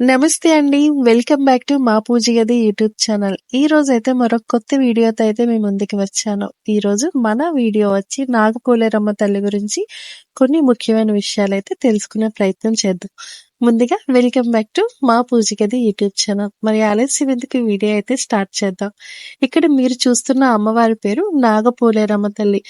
నమస్తే అండి. Welcome back to మా పూజ గది యూట్యూబ్ ఛానల్. ఈ రోజైతే మరొక కొత్త వీడియోతో అయితే మీ ముందుకు వచ్చాను. రోజు మన వీడియో వచ్చి నాగపోలేరమ్మ తల్లి గురించి కొన్ని ముఖ్యమైన విషయాలు అయితే తెలుసుకునే ప్రయత్నం చేద్దాం. ముందుగా వెల్కమ్ బ్యాక్ టు మా పూజ గది యూట్యూబ్ ఛానల్. మరి ఆలస్యం ఎందుకు వీడియో అయితే స్టార్ట్ చేద్దాం. ఇక్కడ మీరు చూస్తున్న అమ్మవారి పేరు నాగపోలేరమ్మ తల్లి.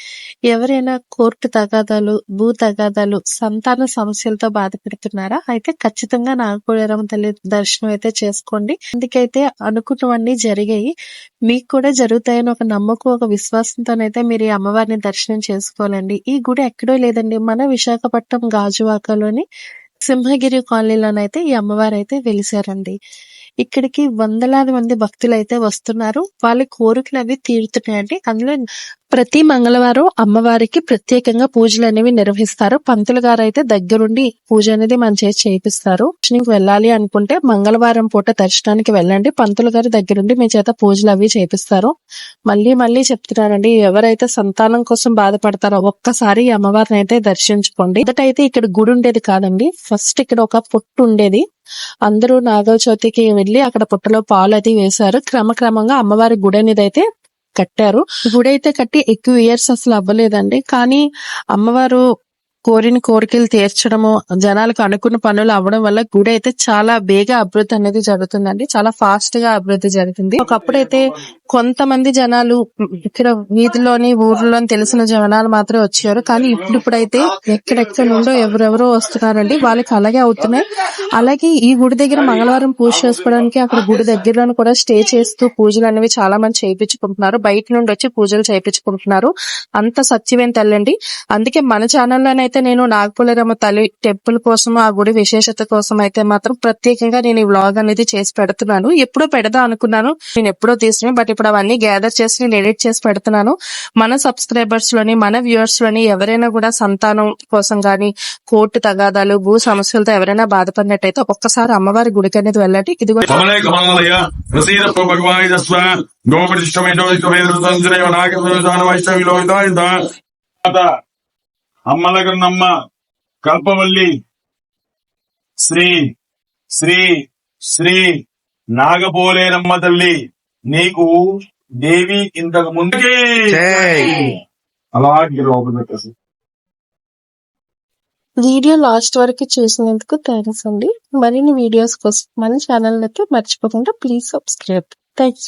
ఎవరైనా కోర్టు తగాదాలు, భూ తగాదాలు, సంతాన సమస్యలతో బాధపడుతున్నారా? అయితే ఖచ్చితంగా నాగపోలేరమ్మ తల్లి దర్శనం అయితే చేసుకోండి. అందుకైతే అనుకున్నవన్నీ జరిగాయి. మీకు కూడా జరుగుతాయని ఒక నమ్మకం, ఒక విశ్వాసంతోనైతే మీరు ఈ అమ్మవారిని దర్శనం చేసుకోవాలండి. ఈ గుడి ఎక్కడో లేదండి. మన విశాఖపట్నం గాజువాకలోని సింహగిరి కాలనీలోనైతే ఈ అమ్మవారు అయితే వెలిసారండి. ఇక్కడికి వందలాది మంది భక్తులు అయితే వస్తున్నారు. వాళ్ళ కోరికలు అవి తీరుతున్నాయండి. అందులో ప్రతి మంగళవారం అమ్మవారికి ప్రత్యేకంగా పూజలు అనేవి నిర్వహిస్తారు. పంతులు గారు అయితే దగ్గరుండి పూజ అనేది మన చేసి చేయిస్తారు. వెళ్ళాలి అనుకుంటే మంగళవారం పూట దర్శనానికి వెళ్ళండి. పంతులు గారి దగ్గరుండి మీ చేత పూజలు అవి చేపిస్తారు. మళ్ళీ మళ్ళీ చెప్తున్నారండి ఎవరైతే సంతానం కోసం బాధపడతారో ఒక్కసారి అమ్మవారిని అయితే దర్శించుకోండి. అయితే ఇక్కడ గుడి ఉండేది కాదండి. ఫస్ట్ ఇక్కడ ఒక పొట్టు ఉండేది. అందరూ నాగల చవితికి వెళ్ళి అక్కడ పుట్టలో పాలు అది వేశారు. క్రమక్రమంగా అమ్మవారి గుడి అనేది అయితే కట్టారు. గుడి అయితే కట్టి ఎక్కువ ఇయర్స్ అసలు అవ్వలేదండి. కానీ అమ్మవారు కోరిన కోరికలు తీర్చడము, జనాలకు అనుకున్న పనులు అవ్వడం వల్ల గుడి అయితే చాలా బేగా అభివృద్ధి అనేది జరుగుతుందండి. చాలా ఫాస్ట్గా అభివృద్ధి జరుగుతుంది. ఒకప్పుడైతే కొంతమంది జనాలు ఇక్కడ వీధిలోని ఊర్లోని తెలిసిన జనాలు మాత్రమే వచ్చారు. కానీ ఇప్పుడు ఇప్పుడైతే ఎక్కడెక్కడ నుండో ఎవరెవరో వస్తున్నారండి. వాళ్ళకి అలాగే అవుతున్నాయి. అలాగే ఈ గుడి దగ్గర మంగళవారం పూజ చేసుకోవడానికి అక్కడ గుడి దగ్గరలో కూడా స్టే చేస్తూ పూజలు అనేవి చాలా మంది చేయించుకుంటున్నారు. బయట నుండి వచ్చి పూజలు చేయించుకుంటున్నారు. అంత సత్యమేం తెల్లండి అందుకే మన ఛానల్లోనైతే అయితే నేను నాగపులరమ్మ తల్లి టెంపుల్ కోసం ఆ గుడి విశేషత కోసం అయితే మాత్రం ప్రత్యేకంగా నేను ఈ వ్లాగ్ అనేది చేసి పెడుతున్నాను. ఎప్పుడో పెడదాం అనుకున్నాను. నేను ఎప్పుడో తీసిన బట్ ఇప్పుడు అవన్నీ గ్యాదర్ చేసి నేను ఎడిట్ చేసి పెడుతున్నాను. మన సబ్స్క్రైబర్స్లోని మన వ్యూవర్స్లోని ఎవరైనా కూడా సంతానం కోసం గాని కోర్టు తగాదాలు భూ సమస్యలతో ఎవరైనా బాధపడినట్టయితే ఒక్కసారి అమ్మవారి గుడికి అనేది వెళ్ళండి. ఇది కూడా అమ్మలగన్నమ్మ కల్పవల్లి శ్రీ శ్రీ శ్రీ నాగపోలేనమ్మ తల్లి నీకు దేవి ఇంతకు ముందుకే అలాగే లోపల వీడియో లాస్ట్ వరకు చూసినందుకు థ్యాంక్స్ అండి. మరిన్ని వీడియోస్ కోసం మన ఛానల్ అయితే మర్చిపోకుండా ప్లీజ్ సబ్స్క్రైబ్. థ్యాంక్స్